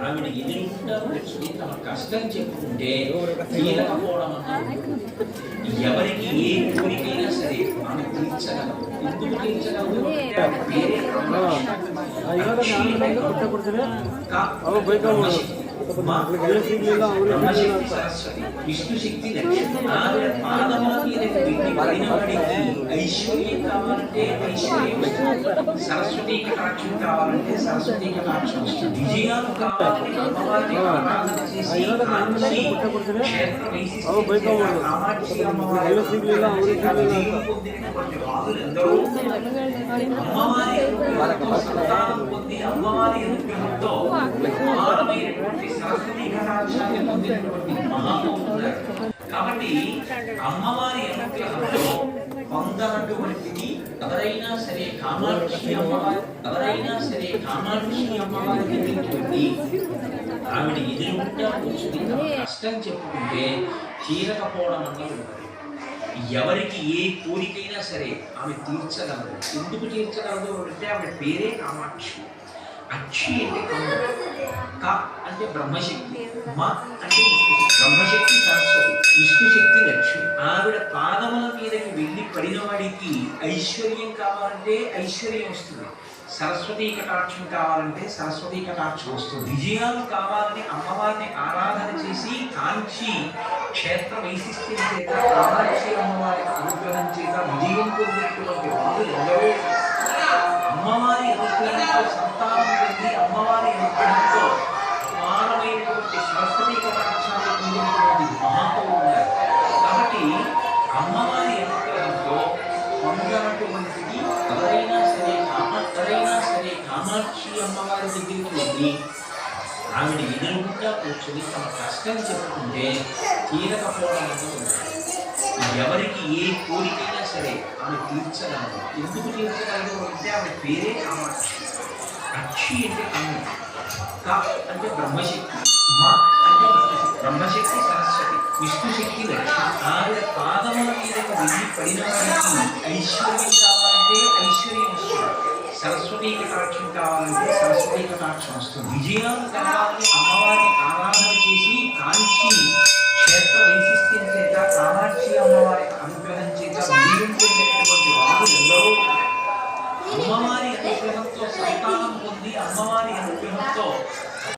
ఆవిడ ఎదురుకుండా కూర్చుని తమ కష్టం చెప్పుకుంటే తీరకపోవడం ఎవరికి ఏ కోరికైనా సరే ఆమె తీర్చగలదు ఎందుకు తీర్చగలదు అంటే సరస్వతి విష్ణు శక్తి ఐశ్వర్యం కావాలంటే ఐశ్వర్యం సరస్వతి కటాక్షం కావాలంటే సరస్వతి కటాక్షం విజయాలు కావాలంటే అమ్మవారిని ఆరాధన చేసి కామాక్షి అమ్మవారి పొందినటువంటి అమ్మవారి అమ్మవారి అనుగ్రహంతో అపారమైనటువంటి సరస్వతి కటాక్షాన్ని పొందినటువంటి మహాత్ములు ఉన్నారు. కాబట్టి అమ్మవారి అనుగ్రహంతో పొందనటువంటిది ఎవరైనా సరే కామాక్షి అమ్మవారు ఎవరైనా సరే కామాక్షి అమ్మవారికి దగ్గరికి వెళ్ళి ఆవిడ ఎదురుకుండా కూర్చుని కష్టం చెప్పుకుంటే తీరకపోవడం అన్నది ఎవరికి ఏ కోరికైనా సరే ఆమె తీర్చగలదు. ఎందుకు తీర్చగలదు అంటే ఆమె పేరే కామాక్షి. అక్షి అంటే కన్ను క అంటే బ్రహ్మశక్తి మ అంటే. బ్రహ్మశక్తి సరస్వతి విష్ణుశక్తి లక్ష్మి ఆవిడ పాదముల మీదకి వెళ్ళి పడిన వాడికి ఐశ్వర్యం కావాలంటే ఐశ్వర్యం వస్తుంది సరస్వతీ కటాక్షం కావాలంటే సరస్వతీ కటాక్షం వస్తుంది విజయాలు కావాలని అమ్మవారిని ఆరాధన చేసి కాంక్షి క్షేత్ర వైశిష్ట్యం చేత కామాక్షి అమ్మవారి అనుగ్రహం చేత విజయం పొందినటువంటి వారు ఎందరో అమ్మవారి అనుగ్రహంతో సంతానం పొంది అమ్మవారి అనుగ్రహంతో మానవైనటువంటి సరస్వతీ కటాక్షాన్ని పొందినటువంటి మహాత్ములు ఉన్నారు కాబట్టి అమ్మవారి అనుగ్రహంతో పొందనటువంటిది ఎవరైనా సరే కామ ఎవరైనా సరే కామాక్షి అమ్మవారి దగ్గరికి వెళ్ళి ఆవిడ ఎదురుగుండా కూర్చొని తమ కష్టం చెప్పుకుంటే తీరకపోవడం అనేది ఎవరికి ఏ కోరికైనా సరే ఆమె తీర్చగలదు ఎందుకు తీర్చగలదు అంటే ఆమె పేరే కామాక్షి అక్షి అంటే అమ్మ. కా అంటే బ్రహ్మశక్తి. మా అంటే బ్రహ్మశక్తి. సరస్వతి. విష్ణుశక్తి లక్ష్మి. ఆవిడ పాదముల మీద వెళ్ళి పడిన ఐశ్వర్యం కావాలంటే ఐశ్వర్యం వస్తుంది. సరస్వతీ కటాక్షం కావాలంటే సరస్వతీ కటాక్షం వస్తుంది. విజయం కావాలని అమ్మవారిని ఆరాధన చేసి కాంక్షి